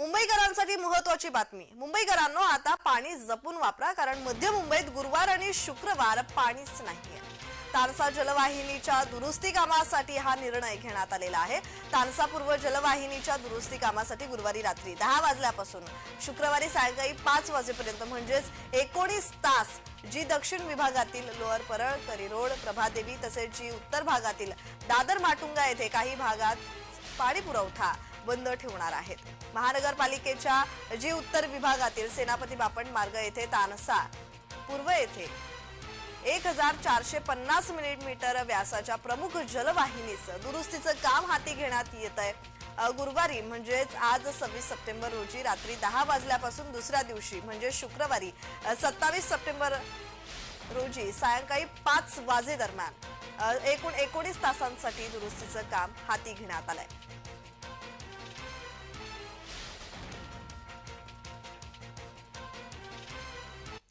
मुंबईकरांसाठी महत्वाची बातमी. मुंबईकरांनो आता पाणी जपून वापरा कारण मध्य मुंबईत गुरुवार आणि शुक्रवार पाणीच नाहीये. तानसा जलवाहिनीच्या दुरुस्ती कामासाठी हा निर्णय घेण्यात आलेला आहे. तानसा पूर्व जलवाहिनीच्या दुरुस्ती कामासाठी गुरुवारी रात्री दहा वाजल्यापासून शुक्रवारी सायंकाळी पाच वाजेपर्यंत म्हणजेच एकोणीस तास जी दक्षिण विभागातील लोअर परळ करीरोड प्रभादेवी तसेच जी उत्तर भागातील दादर माटुंगा येथे काही भागात पाणी पुरवठा बंद ठेवणार आहेत. महानगरपालिकेच्या जी उत्तर विभागातील सेनापती बापट मार्ग येथे तानसा पूर्व येथे एक हजार चारशे पन्नास मिलीमीटर व्यासाच्या प्रमुख जलवाहिनीचं दुरुस्तीचं काम हाती घेण्यात येत आहे. गुरुवारी म्हणजेच आज सव्वीस सप्टेंबर रोजी रात्री दहा वाजल्यापासून दुसऱ्या दिवशी म्हणजे शुक्रवारी सत्तावीस सप्टेंबर रोजी सायंकाळी पाच वाजे दरम्यान एकूण एकोणीस तासांसाठी दुरुस्तीचं काम हाती घेण्यात आलंय.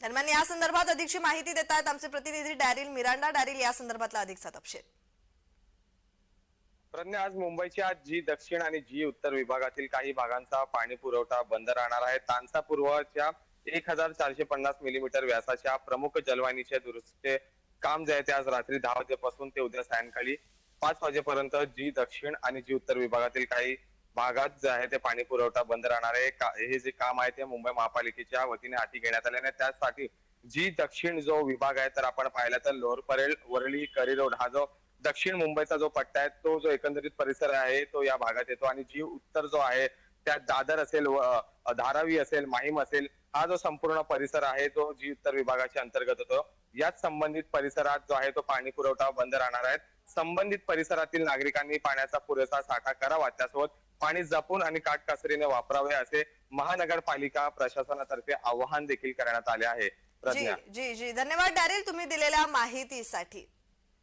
दरम्यान या संदर्भात अधिकची माहिती देत आहेत आमचे प्रतिनिधी डॅरिल मिरांडा. डॅरिल या संदर्भातला अधिकचा तपशील. प्रज्ञा आज मुंबईच्या जी दक्षिण आणि जी उत्तर विभागातील काही भागांचा पाणी पुरवठा बंद राहणार आहे. तानसा पूर्वच्या एक हजार चारशे पन्नास मिलीमीटर व्यासाच्या प्रमुख जलवाहिनीचे दुरुस्तीचे काम जे आहे ते आज रात्री दहा वाजेपासून ते उद्या सायंकाळी पाच वाजेपर्यंत जी दक्षिण आणि जी उत्तर विभागातील काही भागात जे आहे ते पाणी पुरवठा बंद राहणार आहे. हे जे काम आहे ते मुंबई महापालिकेच्या वतीने हाती घेण्यात आले आणि त्यासाठी जी दक्षिण जो विभाग आहे तर आपण पाहिला तर Lower Parel Worli Curry Road हा जो दक्षिण मुंबईचा जो पट्टा आहे तो जो एकंदरीत परिसर आहे तो या भागात येतो. आणि जी उत्तर जो आहे त्यात दादर असेल धारावी असेल माहीम असेल हा जो संपूर्ण परिसर आहे तो जी उत्तर विभागाच्या अंतर्गत होतो. याच संबंधित परिसरात जो आहे तो पाणी पुरवठा बंद राहणार आहे. संबंधित परिसरातील नागरिकांनी पाण्याचा पुरेसा साठा करावा. त्यासोबत पाणी जपून आणि काटकसरीने वापरावे असे महानगरपालिका प्रशासनातर्फे आवाहन देखील करण्यात आले आहे. जी प्रज्ञा. जी जी. धन्यवाद डॅरिल तुम्ही दिलेल्या माहितीसाठी.